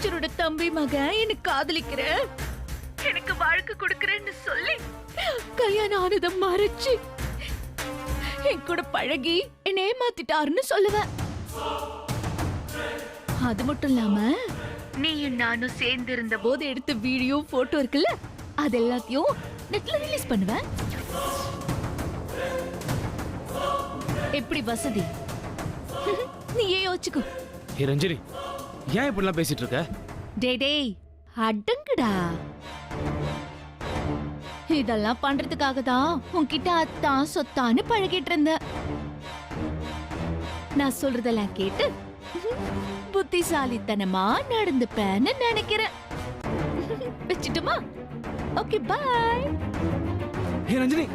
அமைச்சரோட தம்பி மகன் என்ன காதலிக்கிற. எனக்கு வாழ்க்கை கொடுக்கறேன்னு சொல்லி கல்யாணம் ஆனதை மறைச்சு என் கூட பழகி என்னை ஏமாத்திட்டாருன்னு சொல்லுவேன். அது மட்டும் இல்லாம நீயும் நானும் சேர்ந்து இருந்த போது எடுத்த வீடியோ போட்டோ இருக்குல்ல? அது எல்லாத்தையும் நெட்ல ரிலீஸ் பண்ணுவேன். எப்படி வசதி? நீயே யோசிச்சுக்கோ. ஏ ரஞ்சினி ஏன் இப்படிலாம் பேசிட்டு இருக்க? டேய் டேய் அடங்குடா. இதெல்லாம் பண்றதுக்காக தான் உன்கிட்ட அத்தான் சொத்தான்னு பழகிட்டு இருந்த நான் சொல்றதெல்லாம் கேட்டு புத்திசாலித்தனமா நடந்துப்பேன்னு நினைக்கிறேன். வச்சுட்டுமா? Okay bye Ranjini